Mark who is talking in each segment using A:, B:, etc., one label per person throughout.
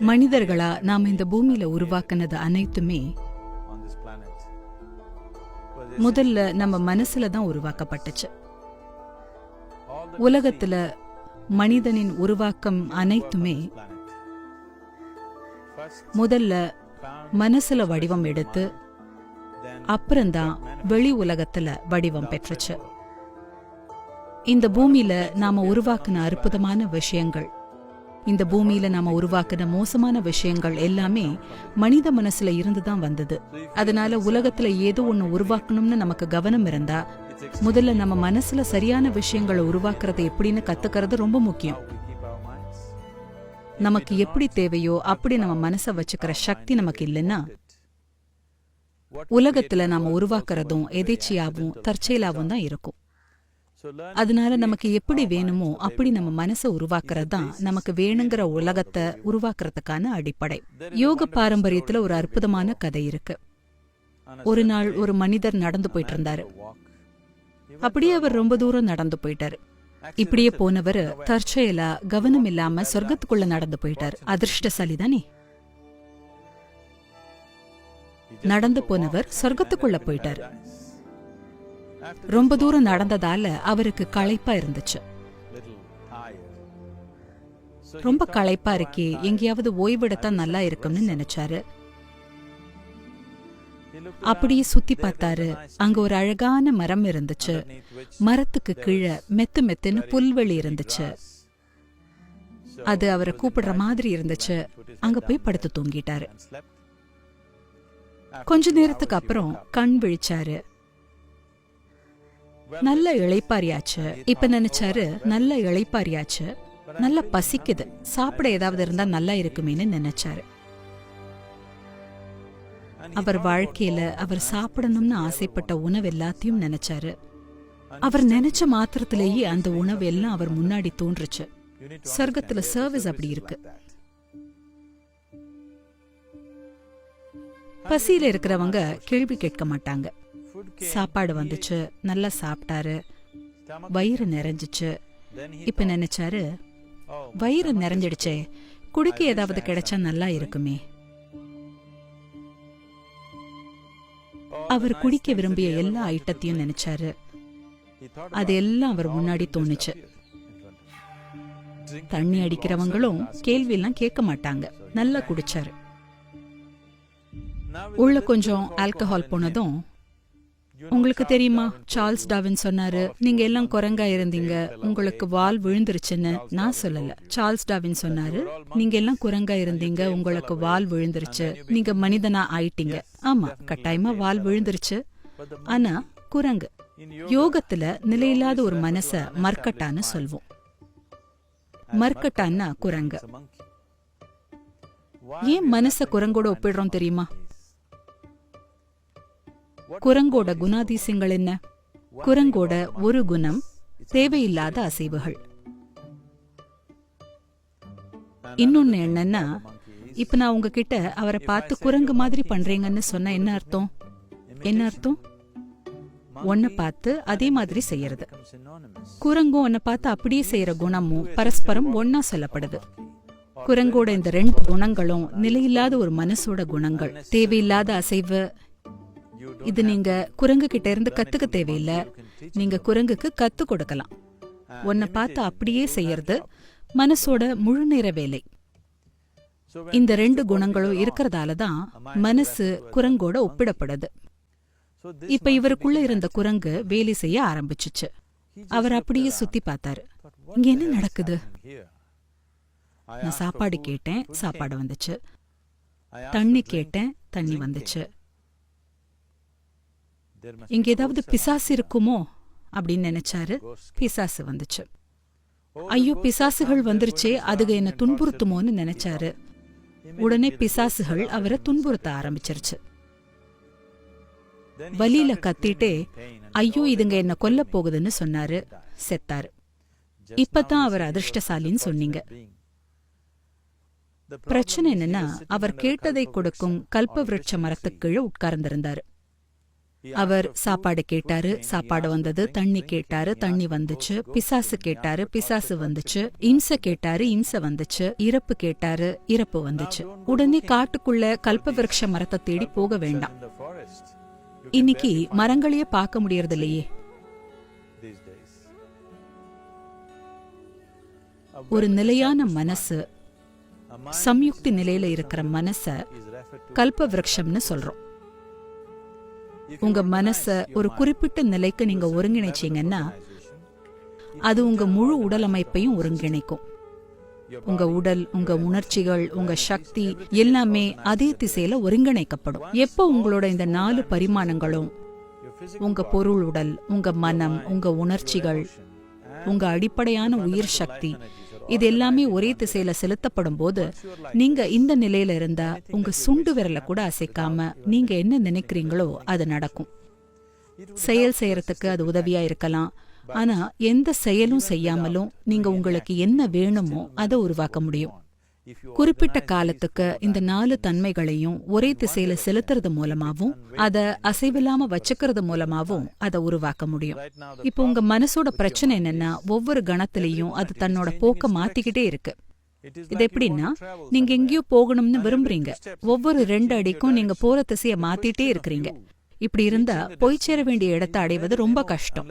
A: மனிதர்களா நாம் இந்த பூமியில உருவாக்குனது அனைத்துமே முதல்ல நம்ம மனசுல தான் உருவாக்கப்பட்டுச்சு. உலகத்துல மனிதனின் உருவாக்கம் அனைத்துமே முதல்ல மனசுல வடிவம் எடுத்து அப்புறம்தான் வெளி உலகத்துல வடிவம் பெற்றுச்சு. இந்த பூமியில நாம உருவாக்குன அற்புதமான விஷயங்கள் இந்த பூமியில நாம உருவாக்குன மோசமான விஷயங்கள் எல்லாமே மனித மனசுல இருந்து தான் வந்தது. அதனால உலகத்துல ஏதோ ஒண்ணு உருவாக்கணும்னு நமக்கு கவனம் இருந்தா முதல்ல நம்ம மனசுல சரியான விஷயங்களை உருவாக்குறது எப்படின்னு கத்துக்கிறது ரொம்ப முக்கியம். நமக்கு எப்படி தேவையோ அப்படி நம்ம மனசை வச்சுக்கிற சக்தி நமக்கு இல்லைன்னா உலகத்துல நாம உருவாக்குறதும் எதேச்சியாவும் தற்செயலாவும் தான் இருக்கும். அதனால நமக்கு எப்படி வேணுமோ அப்படி நம்ம மனசை உருவாக்குறது தான் நமக்கு வேணுங்கிற உலகத்தை உருவாக்குறதுக்கான அடிப்படை. யோக பாரம்பரியத்துல ஒரு அற்புதமான கதை இருக்கு. ஒரு நாள் ஒரு மனிதர் நடந்து போயிட்டு இருந்தாரு. அப்படியே அவர் ரொம்ப தூரம் நடந்து போயிட்டாரு. இப்படியே போனவர் தற்செயலா கவனம் இல்லாம சொர்க்கத்துக்குள்ள நடந்து போயிட்டாரு. அதிர்ஷ்டசாலி தானே நடந்து போனவர் சொர்க்கத்துக்குள்ள போயிட்டாரு. ரொம்ப தூரம் நடந்ததால அவருக்கு களைப்பா இருந்துச்சு. ரொம்ப களைப்பா இருக்கே எங்கேயாவது ஓய்வெடுத்தா நல்லா இருக்கும்னு நினைச்சாரு. அப்படியே சுத்தி பார்த்தாரு. அங்க ஒரு அழகான மரம் இருந்துச்சு. மரத்துக்கு கீழே மெத்து மெத்துன்னு புல்வெளி இருந்துச்சு. அது அவரை கூப்பிடுற மாதிரி இருந்துச்சு. அங்க போய் படுத்து தூங்கிட்டாரு. கொஞ்ச நேரத்துக்கு அப்புறம் கண் விழிச்சாரு. நல்ல இளைப்பாரியாச்சு. இப்ப நினைச்சாரு நல்ல இளைப்பாரியாச்சு. நல்ல பசிக்குது. சாப்பிட ஏதாவது இருந்தா நல்லா இருக்குமேன்னு நினைச்சாரு. அவர் வாழ்க்கையில அவர் சாப்பிடணும்னு ஆசைப்பட்ட உணவு எல்லாத்தையும் நினைச்சாரு. அவர் நினைச்ச மாத்திரத்திலேயே அந்த உணவு எல்லாம் அவர் முன்னாடி தோன்றுச்சு.
B: You
A: சொர்க்கத்துல சர்வீஸ் அப்படி இருக்கு. பசியில இருக்கிறவங்க கேள்வி கேட்க மாட்டாங்க. சாப்பாடு வந்துச்சு. நல்லா சாப்பிட்டாரு. வயிறு நிறைஞ்சிச்சு. இப்ப நினைச்சாரு வயிறு நிறைஞ்சிடுச்சே. குடிக்க ஏதாவது கிடைச்சா நல்லா இருக்குமே. அவர் குடிக்க விரும்பிய எல்லா ஐட்டத்தையும் நினைச்சாரு. அது எல்லாம் அவர் முன்னாடி தோணுச்சு. தண்ணி அடிக்கிறவங்களும் கேள்வி எல்லாம் கேட்க மாட்டாங்க. நல்லா குடிச்சாரு. உள்ள கொஞ்சம் ஆல்கஹால் போனதும் உங்களுக்கு தெரியுமா? சார்ல்ஸ் டாவின் சொன்னாரு நீங்க எல்லாம் குரங்கா இருந்தீங்க. உங்களுக்கு வால் விழுந்துருச்சுன்னு நான் சொல்லல. சார்ல்ஸ் டாவின் சொன்னாரு நீங்க எல்லாம் குரங்கா இருந்தீங்க. உங்களுக்கு வால் விழுந்துருச்சு. நீங்க மனிதனா ஆயிட்டீங்க. ஆமா கட்டாயமா வால் விழுந்துருச்சு. ஆனா குரங்கு யோகத்துல நிலையில்லாத ஒரு மனச மர்க்கட்டான்னு சொல்வோம். மர்க்கட்டான்னா குரங்கு. ஏன் மனச குரங்கோட ஒப்பிடுறோம் தெரியுமா? குரங்கோட குணாதிசயங்கள் என்ன? குரங்கோட ஒரு குணம் தேவையில்லாத அசைவுகள். இன்னொன்னு என்னன்னா இப்ப நான் உங்ககிட்ட அவரை பார்த்து குரங்கு மாதிரி பண்றீங்கன்னு சொன்னா என்ன அர்த்தம்? என்ன அர்த்தம்? ஒன்ன பார்த்து அதே மாதிரி செய்யறது. குரங்கும் ஒன்ன பார்த்து அப்படியே செய்யற குணமும் பரஸ்பரம் ஒன்னா சொல்லப்படுது. குரங்கோட இந்த ரெண்டு குணங்களும் நிலையில்லாத ஒரு மனசோட குணங்கள் தேவையில்லாத அசைவு இது நீங்க குரங்கு கிட்ட இருந்து கத்துக்க தேவையில்ல. நீங்க குரங்குக்கு கத்து கொடுக்கலாம். உன்னை பார்த்து அப்படியே செய்யறது மனசோட முழு நேர வேலை. இந்த ரெண்டு குணங்களும் இருக்கிறதால தான் மனசு குரங்கோட ஒப்பிடப்படுது. இப்ப இவருக்குள்ள இருந்த குரங்கு வேலை செய்ய ஆரம்பிச்சுச்சு. அவர் அப்படியே சுத்தி பார்த்தாரு. இங்க என்ன நடக்குது? நான் சாப்பாடு கேட்டேன் சாப்பாடு வந்துச்சு. தண்ணி கேட்டேன் தண்ணி வந்துச்சு. இங்க ஏதாவது பிசாசு இருக்குமோ அப்படின்னு நினைச்சாரு. பிசாசு வந்துச்சு. ஐயோ பிசாசுகள் வந்துருச்சே. அதுக என்ன துன்புறுத்துமோன்னு நினைச்சாரு. உடனே பிசாசுகள் அவரை துன்புறுத்த ஆரம்பிச்சிருச்சு. வலியில கத்திட்டே ஐயோ இதுங்க என்ன கொல்ல போகுதுன்னு சொன்னாரு செத்தாரு. இப்பதான் அவர் அதிர்ஷ்டசாலின்னு சொன்னீங்க. பிரச்சனை என்னன்னா அவர் கேட்டதை கொடுக்கும் கல்ப விருட்ச மரத்துக்கு கீழே உட்கார்ந்திருந்தாரு. அவர் சாப்பாடு கேட்டாரு சாப்பாடு வந்தது தண்ணி கேட்டாரு தண்ணி வந்துச்சு பிசாசு கேட்டாரு பிசாசு வந்துச்சு இம்ச கேட்டாரு இம்ச வந்துச்சு இறப்பு கேட்டாரு இறப்பு வந்துச்சு. உடனே காட்டுக்குள்ள கல்ப மரத்தை தேடி போக வேண்டாம். இன்னைக்கு மரங்களையே பார்க்க முடியறது இல்லையே ஒரு நிலையான மனசு சம்யுக்தி நிலையில இருக்கிற மனச
B: is
A: கல்ப சொல்றோம். உங்க மனச ஒரு குறிப்பிட்ட நிலைக்கு நீங்க ஒருங்கிணைச்சீங்கன்னா அது உங்க முழு உடல் அமைப்பையும் ஒருங்கிணைக்கும். உங்க உடல் உங்க உணர்ச்சிகள் உங்க சக்தி எல்லாமே அதே திசையில ஒருங்கிணைக்கப்படும். எப்போ உங்களோட இந்த நாலு பரிமாணங்களும் உங்க பொருள் உடல் உங்க மனம் உங்க உணர்ச்சிகள் உங்க அடிப்படையான உயிர் சக்தி. இது எல்லாமே ஒரே திசையில செலுத்தப்படும் போது நீங்க இந்த நிலையில இருந்தா உங்க சுண்டு விரல கூட அசைக்காம நீங்க என்ன நினைக்கிறீங்களோ அது நடக்கும். செயல் செய்யறதுக்கு அது உதவியா இருக்கலாம். ஆனா எந்த செயலும் செய்யாமலும் நீங்க உங்களுக்கு என்ன வேணுமோ அதை உருவாக்க முடியும். குறிப்பிட்ட காலத்துக்கு இந்த நாலு தன்மைகளையும் ஒரே திசையில செலுத்துறது மூலமாவும் அத அசைவில்லாம வச்சுக்கிறது மூலமாவும் அதை உருவாக்க முடியும். இப்போ உங்க மனசோட பிரச்சனை என்னன்னா ஒவ்வொரு கணத்திலையும் அது தன்னோட போக்க மாத்திக்கிட்டே இருக்கு. இது எப்படின்னா நீங்க எங்கேயோ போகணும்னு விரும்புறீங்க. ஒவ்வொரு ரெண்டு அடிக்கும் நீங்க போற திசைய மாத்திட்டே இருக்கிறீங்க. இப்படி இருந்தா போய் சேர வேண்டிய இடத்தை அடைவது ரொம்ப கஷ்டம்.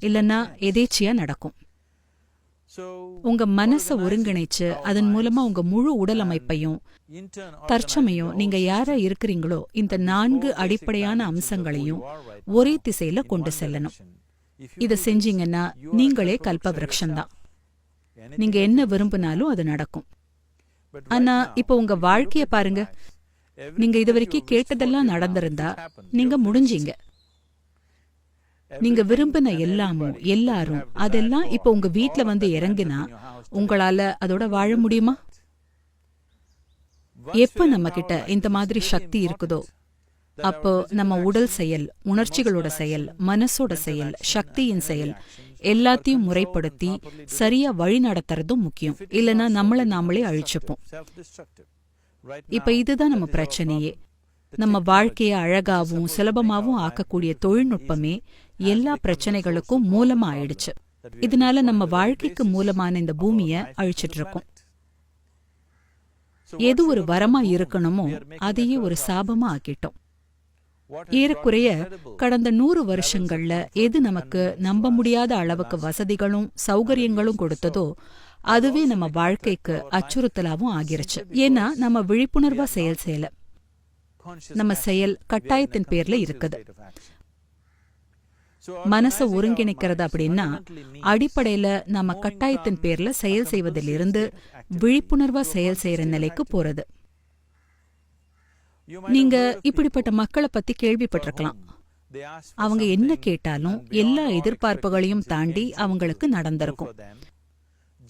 A: இல்லைன்னா எதேச்சியா நடக்கும். உங்க மனச ஒருங்கிணைச்சு அதன் மூலமா உங்க முழு உடல் அமைப்பையும் தற்சமயம் நீங்க யாரா இருக்கிறீங்களோ இந்த நான்கு அடிப்படையான அம்சங்களையும் ஒரே திசையில கொண்டு செல்லணும். இத செஞ்சீங்கன்னா நீங்களே கல்ப விருட்சம்தான் நீங்க என்ன விரும்பினாலும் அது நடக்கும். ஆனா இப்போ உங்க வாழ்க்கைய பாருங்க. நீங்க இதுவரைக்கும் கேட்டதெல்லாம் நடந்திருந்தா நீங்க முடிஞ்சீங்க. நீங்க விரும்பின எல்லாமும் எல்லாரும் அதெல்லாம் இப்போ உங்க வீட்டுல வந்து இறங்கினா உங்களால அதோட வாழ முடியுமா? எப்ப நம்ம கிட்ட இந்த மாதிரி சக்தி இருக்குதோ அப்போ நம்ம உடல் செயல் உணர்ச்சிகளோட செயல் மனசோட செயல் சக்தியின் செயல் எல்லாத்தையும் முறைப்படுத்தி சரியா வழி நடத்துறதும் முக்கியம். இல்லைன்னா நம்மளை நாமளே அழிச்சுப்போம். இப்ப இதுதான் நம்ம பிரச்சனையே. நம்ம வாழ்க்கையை அழகாவும் சுலபமாவும் ஆக்கக்கூடிய தொழில்நுட்பமே எல்லா பிரச்சனைகளுக்கும் மூலமா ஆயிடுச்சு இதனால நம்ம வாழ்க்கைக்கு மூலமான இந்த பூமிய அழிச்சிட்டு இருக்கோம் எது ஒரு வரமா இருக்கணுமோ அதையே ஒரு சாபமா ஆக்கிட்டோம். ஏறக்குறைய கடந்த நூறு வருஷங்கள்ல எது நமக்கு நம்ப முடியாத அளவுக்கு வசதிகளும் சௌகரியங்களும் கொடுத்ததோ அதுவே நம்ம வாழ்க்கைக்கு அச்சுறுத்தலாவும் ஆகிருச்சு. ஏன்னா நம்ம விழிப்புணர்வா செயல் செய்யல. நம்ம செயல் கட்டாயத்தின் பேர்ல இருக்குது. மனச ஒருங்கிணைக்கிறது அப்படின்னா அடிப்படையில நம்ம கட்டாயத்தின் பேர்ல செயல் செய்வதிலிருந்து விழிப்புணர்வா செயல் செய்யற நிலைக்கு போறது. நீங்க இப்படிப்பட்ட மக்களை பத்தி கேள்விப்பட்டிருக்கலாம். அவங்க என்ன கேட்டாலும் எல்லா எதிர்பார்ப்புகளையும் தாண்டி அவங்களுக்கு நடந்திருக்கும்.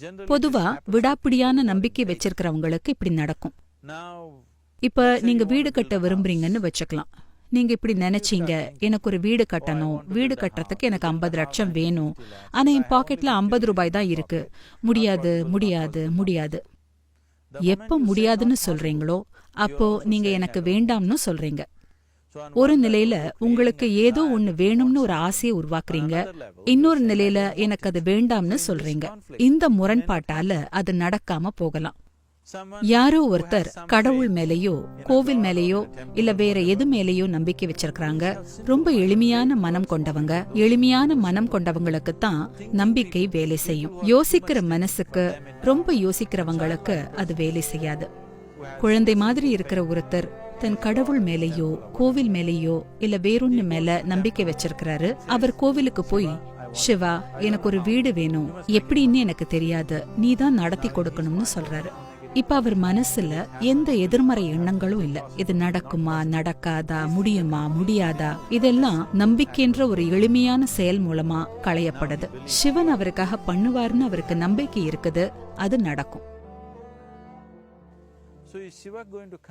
A: பொதுவா விடாப்பிடியான நம்பிக்கை வச்சிருக்கிறவங்களுக்கு இப்படி நடக்கும். இப்ப நீங்க வீடு கட்ட விரும்புறீங்கன்னு வச்சுக்கலாம். நீங்க இப்படி நினைச்சீங்க எனக்கு ஒரு வீடு கட்டணும் வீடு கட்டுறதுக்கு எனக்கு ஐம்பது லட்சம் வேணும். ஆனா என் பாக்கெட்ல ஐம்பது ரூபாய் தான் இருக்கு. முடியாது முடியாது முடியாது. எப்ப முடியாதுன்னு சொல்றீங்களோ அப்போ நீங்க எனக்கு வேண்டாம்னு சொல்றீங்க. ஒரு நிலையில உங்களுக்கு ஏதோ ஒண்ணு வேணும்னு ஒரு ஆசையை உருவாக்குறீங்க. இன்னொரு நிலையில எனக்கு அது வேண்டாம்னு சொல்றீங்க. இந்த முரண்பாட்டால அது நடக்காம போகலாம். யாரோ ஒருத்தர் கடவுள் மேலேயோ கோவில் மேலேயோ இல்ல வேற எது மேலேயோ நம்பிக்கை வச்சிருக்காங்க ரொம்ப எளிமையான மனம் கொண்டவங்க. எளிமையான மனம் கொண்டவங்களுக்கு தான் நம்பிக்கை வேலை செய்யும். யோசிக்கிற மனசுக்கு ரொம்ப யோசிக்கிறவங்களுக்கு அது வேலை செய்யாது. குழந்தை மாதிரி இருக்கிற ஒருத்தர் தன் கடவுள் மேலேயோ கோவில் மேலேயோ இல்ல வேறொன்னு மேல நம்பிக்கை வச்சிருக்கிறாரு. அவர் கோவிலுக்கு போய் சிவா எனக்கு ஒரு வீடு வேணும். எப்படின்னு எனக்கு தெரியாது. நீ தான் நடத்தி கொடுக்கணும்னு சொல்றாரு. இப்ப அவர் மனசுல எந்த எதிர்மறை எண்ணங்களும் இல்ல. இது நடக்குமா நடக்காதா முடியுமா முடியாதா? இதெல்லாம் நம்பிக்கைன்ற ஒரு எளிமையான செயல் மூலமா களையப்படுது. சிவன் அவருக்காக பண்ணுவார்னு அவருக்கு நம்பிக்கை இருக்குது. அது நடக்கும்.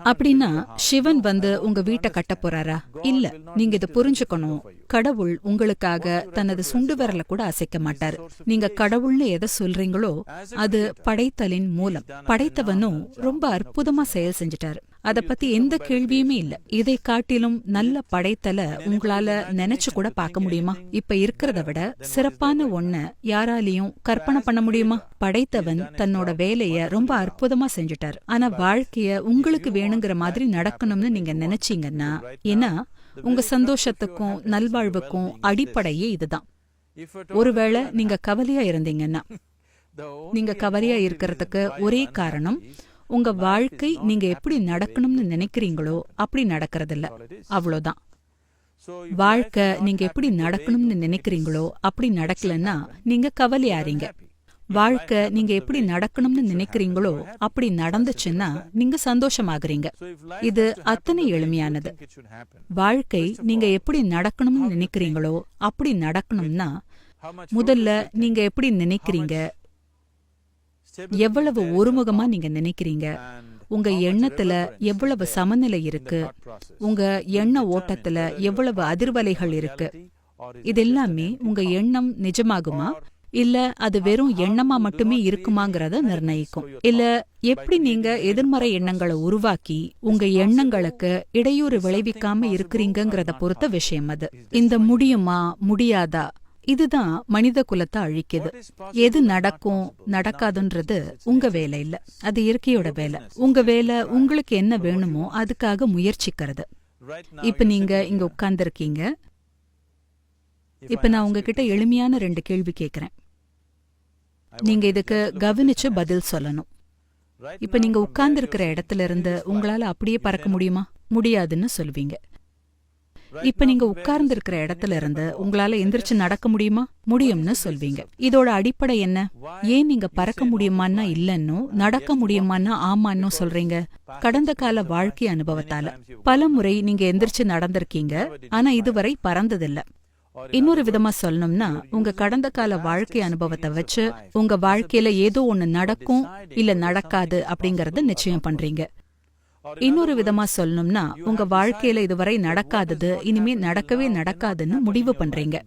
A: அப்படின்னா சிவன் வந்து உங்க வீட்டை கட்ட போறாரா இல்ல நீங்க இத புரிஞ்சுக்கணும். கடவுள் உங்களுக்காக தனது சுண்டு விரல கூட அசைக்க மாட்டாரு. நீங்க கடவுள்னு எதை சொல்றீங்களோ அது படைத்தலின் மூலம். படைத்தவனும் ரொம்ப அற்புதமா செயல் செஞ்சுட்டாரு. அத பத்தி எந்த கேள்வியுமே இல்ல. இதை காட்டிலும் நல்ல படைத்தல உங்களால நினைச்சு கூட பார்க்க முடியுமா? இப்ப இருக்கிறத விட சிறப்பான ஒண்ண யாராலையும் கற்பனை பண்ண முடியுமா? படைத்தவன் தன்னோட வேலைய ரொம்ப அற்புதமா செஞ்சுட்டார். ஆனா வாழ்க்கைய உங்களுக்கு வேணுங்கிற மாதிரி நடக்கணும்னு நீங்க நினைச்சீங்கன்னா ஏன்னா உங்க சந்தோஷத்துக்கும் நல்வாழ்வுக்கும் அடிப்படையே இதுதான். ஒருவேளை நீங்க கவலையா இருந்தீங்கன்னா நீங்க கவலையா இருக்கிறதுக்கு ஒரே காரணம் உங்க வாழ்க்கை நீங்க எப்படி நடக்கணும்னு நினைக்கிறீங்களோ அப்படி நடக்கறதில்ல. அவ்வளவுதான் வாழ்க்கை நீங்க எப்படி நடக்கணும்னு நினைக்கிறீங்களோ அப்படி நடக்கலன்னா நீங்க கவலையாறீங்க. வாழ்க்கை நீங்க எப்படி நடக்கணும்னு நினைக்கிறீங்களோ அப்படி நடந்துச்சுன்னா நீங்க சந்தோஷமாகறீங்க. இது அத்தனை எளிமையானது. வாழ்க்கை நீங்க எப்படி நடக்கணும்னு நினைக்கிறீங்களோ அப்படி நடக்கணும்னா முதல்ல நீங்க எப்படி நினைக்கிறீங்க? எவ்வளவு ஒருமுகமா நீங்க நினைக்கிறீங்க? உங்க எண்ணத்துல எவ்வளவு சமநிலை இருக்கு? உங்க எண்ண ஓட்டத்துல எவ்வளவு அதிர்வலைகள் இருக்கு? இதெல்லாமே உங்க எண்ணம் நிஜமாகுமா? இல்ல அது வெறும் எண்ணமா மட்டுமே இருக்குமாங்கறத நிர்ணயிக்கும். இல்ல எப்படி நீங்க எதிர்மறை எண்ணங்களை உருவாக்கி உங்க எண்ணங்களுக்கு இடையூறு விளைவிக்காம இருக்கிறீங்கிறத பொறுத்த விஷயம் அது. இந்த முடியுமா முடியாதா? இதுதான் மனித குலத்தை அழிக்குது எது நடக்கும் நடக்காதுன்றது உங்க வேலை இல்ல. அது இயற்கையோட வேலை. உங்க வேலை உங்களுக்கு என்ன வேணுமோ அதுக்காக முயற்சிக்கிறது. இப்ப நீங்க இங்க உட்கார்ந்துருக்கீங்க. இப்ப நான் உங்ககிட்ட எளிமையான ரெண்டு கேள்வி கேக்குறேன். நீங்க இதுக்கு கவனிச்சு பதில் சொல்லணும். இப்ப நீங்க உட்கார்ந்து இருக்கிற இடத்துல இருந்து உங்களால அப்படியே பறக்க முடியுமா? முடியாதுன்னு சொல்லுவீங்க இப்ப நீங்க உட்கார்ந்து இருக்கிற இடத்துல இருந்து உங்களால எந்திரிச்சு நடக்க முடியுமா? முடியும்னு சொல்வீங்க. இதோட அடிப்படை என்ன? ஏன் நீங்க பறக்க முடியுமான்னா இல்லன்னு நடக்க முடியுமான்னா ஆமான்னு சொல்றீங்க. கடந்த கால வாழ்க்கை அனுபவத்தால. பல முறை நீங்க எந்திரிச்சு நடந்திருக்கீங்க ஆனா இதுவரை பறந்ததில்ல. இன்னொரு விதமா சொல்லணும்னா உங்க கடந்த கால வாழ்க்கை அனுபவத்தை வச்சு உங்க வாழ்க்கையில ஏதோ ஒண்ணு நடக்கும் இல்ல நடக்காது அப்படிங்கறத நிச்சயம் பண்றீங்க. இன்னொரு விதமா சொல்லணும்னா உங்க வாழ்க்கையில இதுவரை நடக்காதது இனிமே நடக்கவே நடக்காதுன்னு முடிவு பண்றீங்க.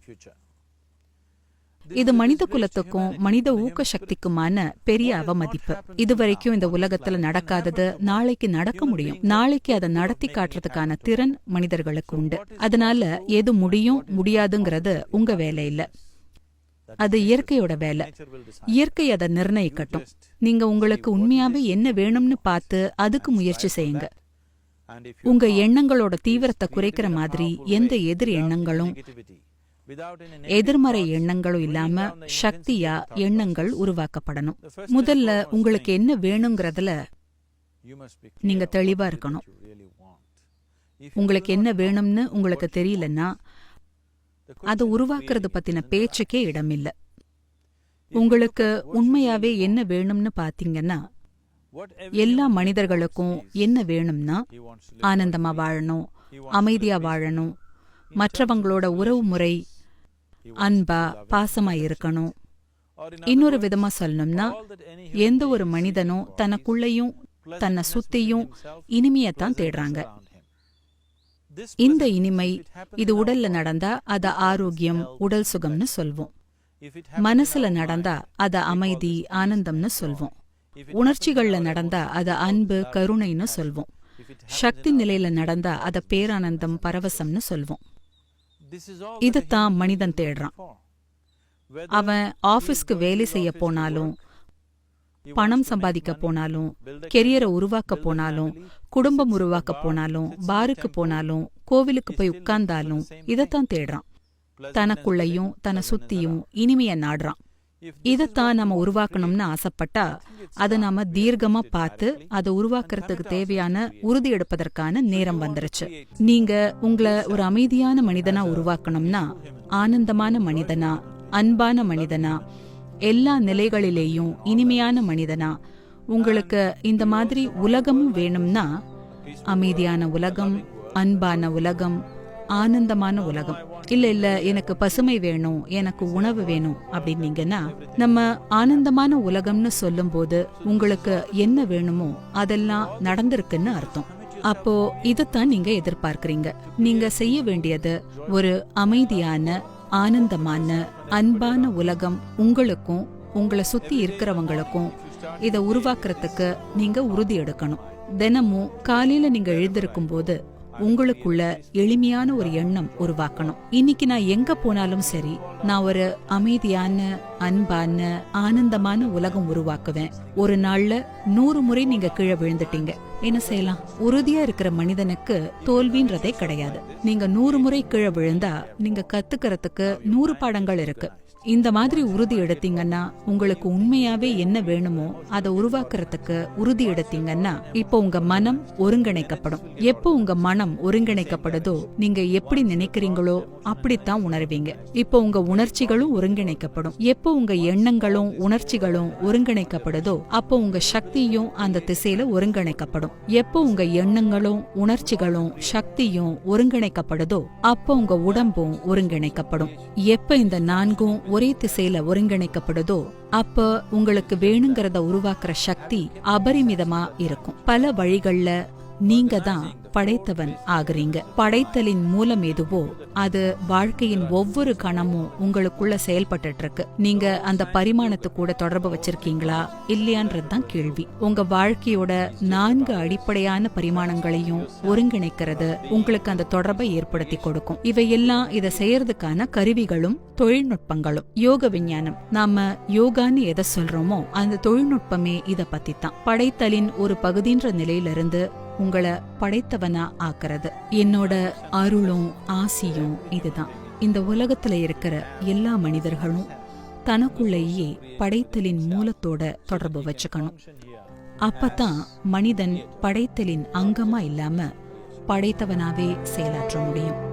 A: இது மனித குலத்துக்கும் மனித ஊக்க சக்திக்குமான பெரிய அவமதிப்பு. இதுவரைக்கும் இந்த உலகத்துல நடக்காதது நாளைக்கு நடக்க முடியும். நாளைக்கு அதை நடத்தி காட்டுறதுக்கான திறன் மனிதர்களுக்கு உண்டு. அதனால எது முடியும் முடியாதுங்கிறது உங்க வேலை இல்லை அது இயற்கையோட வேலை. இயற்கை அதை நிர்ணயிக்கட்டும். நீங்க உங்களுக்கு உண்மையாவே என்ன வேணும்னு பார்த்து அதுக்கு முயற்சி செய்யுங்க. உங்க எண்ணங்களோட தீவிரத்தை குறைக்கிற மாதிரி எந்த எதிர் எண்ணங்களும் எதிர்மறை எண்ணங்களும் இல்லாம சக்தியா எண்ணங்கள் உருவாக்கப்படணும். முதல்ல உங்களுக்கு என்ன வேணுங்கிறதுல நீங்க தெளிவா இருக்கணும். உங்களுக்கு என்ன வேணும்னு உங்களுக்கு தெரியலன்னா அதை உருவாக்குறது பத்தின பேச்சுக்கே இடமில்ல. உங்களுக்கு உண்மையாவே என்ன வேணும்னு பாத்தீங்கன்னா எல்லா மனிதர்களுக்கும் என்ன வேணும்னா ஆனந்தமா வாழணும் அமைதியா வாழணும் மற்றவங்களோட உறவு முறை அன்பா பாசமா இருக்கணும். இன்னொரு விதமா சொல்லணும்னா எந்த ஒரு மனிதனும் தனக்குள்ளேயும் தன்னை சுத்தியும் இனிமையத்தான் தேடுறாங்க. இந்த இனிமை இது உடல்ல நடந்தா அத ஆரோக்கியம் உடல் சுகம்னு சொல்வோம். மனசுல நடந்தா அத அமைதி ஆனந்தம்னு சொல்வோம். உணர்ச்சிகள்ல நடந்தா அத அன்பு கருணைன்னு சொல்வோம். சக்தி நிலையில நடந்தா அத பேரானந்தம் பரவசம்னு சொல்வோம். இதுதான் மனிதன் தேடுறான். அவன் ஆபீஸ்க்கு வேலை செய்ய போனாலும் பணம் சம்பாதிக்க போனாலும் கெரியரை உருவாக்க போனாலும் குடும்பம் உருவாக்க போனாலும் பாருக்கு போனாலும் கோவிலுக்கு போய் உட்கார்ந்தாலும் இதத்தான் தேடுறான். தனக்குள்ளையும் தன்னை சுத்தியும் இனிமைய நாடுறான். இதத்தான் நம்ம உருவாக்கணும்னு ஆசைப்பட்டா அதை நாம தீர்க்கமா பார்த்து அதை உருவாக்குறதுக்கு தேவையான உறுதி எடுப்பதற்கான நேரம் வந்துருச்சு. நீங்க உங்களை ஒரு அமைதியான மனிதனா உருவாக்கணும்னா ஆனந்தமான மனிதனா அன்பான மனிதனா எல்லா நிலைகளிலேயும் இனிமையான மனிதனா? உங்களுக்கு இந்த மாதிரி உலகமும் வேணும்னா அமைதியான உலகம் அன்பான உலகம் ஆனந்தமான உலகம். இல்ல இல்ல எனக்கு பசுமை வேணும் எனக்கு உணவு வேணும் அப்படின்னீங்கன்னா நம்ம ஆனந்தமான உலகம்னு சொல்லும்போது உங்களுக்கு என்ன வேணுமோ அதெல்லாம் நடந்திருக்குன்னு அர்த்தம். அப்போ இதைத்தான் நீங்க எதிர்பார்க்கறீங்க. நீங்க செய்ய வேண்டியது ஒரு அமைதியான ஆனந்தமான அன்பான உலகம் உங்களுக்கும் உங்களை சுத்தி இருக்கிறவங்களுக்கும் இதை உருவாக்குறதுக்கு நீங்க உறுதி எடுக்கணும். தினமும் காலையில நீங்க எழுந்திருக்கும் போது உங்களுக்குள்ள எளிமையான ஒரு எண்ணம் உருவாக்கணும். இன்னைக்கு நான் எங்க போனாலும் சரி நான் ஒரு அமைதியான அன்பான ஆனந்தமான உலகம் உருவாக்குவேன். ஒரு நாள்ல நூறு முறை நீங்க கீழே விழுந்துட்டீங்க. என்ன செய்யலாம்? உறுதியா இருக்கிற மனிதனுக்கு தோல்வின்றதே கிடையாது. நீங்க நூறு முறை கீழே விழுந்தா நீங்க கத்துக்கிறதுக்கு நூறு பாடங்கள் இருக்கு. இந்த மாதிரி உறுதி எடுத்தீங்கன்னா உங்களுக்கு உண்மையாவே என்ன வேணுமோ அதை உருவாக்குறதுக்கு உறுதி எடுத்தீங்கன்னா இப்போ உங்க மனம் ஒருங்கிணைக்கப்படும். எப்போ உங்க மனம் ஒருங்கிணைக்கப்படுதோ நீங்க எப்படி நினைக்கிறீங்களோ அப்படித்தான் உணர்வீங்க. இப்போ உங்க உணர்ச்சிகளும் ஒருங்கிணைக்கப்படும். எப்போ உங்க எண்ணங்களும் உணர்ச்சிகளும் ஒருங்கிணைக்கப்படுதோ அப்போ உங்க சக்தியும் அந்த திசையில ஒருங்கிணைக்கப்படும். எப்போ உங்க எண்ணங்களும் உணர்ச்சிகளும் சக்தியும் ஒருங்கிணைக்கப்படுதோ அப்போ உங்க உடம்பும் ஒருங்கிணைக்கப்படும். எப்ப இந்த நான்கும் ஒரே திசையில ஒருங்கிணைக்கப்படுதோ அப்ப உங்களுக்கு வேணுங்கிறத உருவாக்குற சக்தி அபரிமிதமா இருக்கும். பல வழிகள்ல நீங்க தான் படைத்தவன் ஆகுறீங்க. படைத்தலின் மூலம் எதுவோ அது வாழ்க்கையின் ஒவ்வொரு கணமும் உங்களுக்குள்ள செயல்பட்டு இருக்கு நீங்க அந்த பரிமாணத்து கூட தொடர்பு வச்சிருக்கீங்களா? இல்லையான்றது தான் கேள்வி. உங்க வாழ்க்கையோட நான்கு அடிப்படையான பரிமாணங்களையும் ஒருங்கிணைக்கிறது உங்களுக்கு அந்த தொடர்பை ஏற்படுத்தி கொடுக்கும். இவையெல்லாம் இதை செய்யறதுக்கான கருவிகளும் தொழில்நுட்பங்களும். யோக விஞ்ஞானம். நாம யோகான்னு எதை சொல்றோமோ அந்த தொழில்நுட்பமே இதை பத்தி தான் படைத்தலின் ஒரு பகுதின்ற நிலையிலிருந்து உங்களை படைத்தவனா ஆக்குறது. என்னோட அருளும் ஆசியும் இதுதான். இந்த உலகத்துல இருக்கிற எல்லா மனிதர்களும் தனக்குள்ளேயே படைத்தலின் மூலத்தோட தொடர்பு வச்சுக்கணும். அப்பதான் மனிதன் படைத்தலின் அங்கமா இல்லாம படைத்தவனாவே செயலாற்ற முடியும்.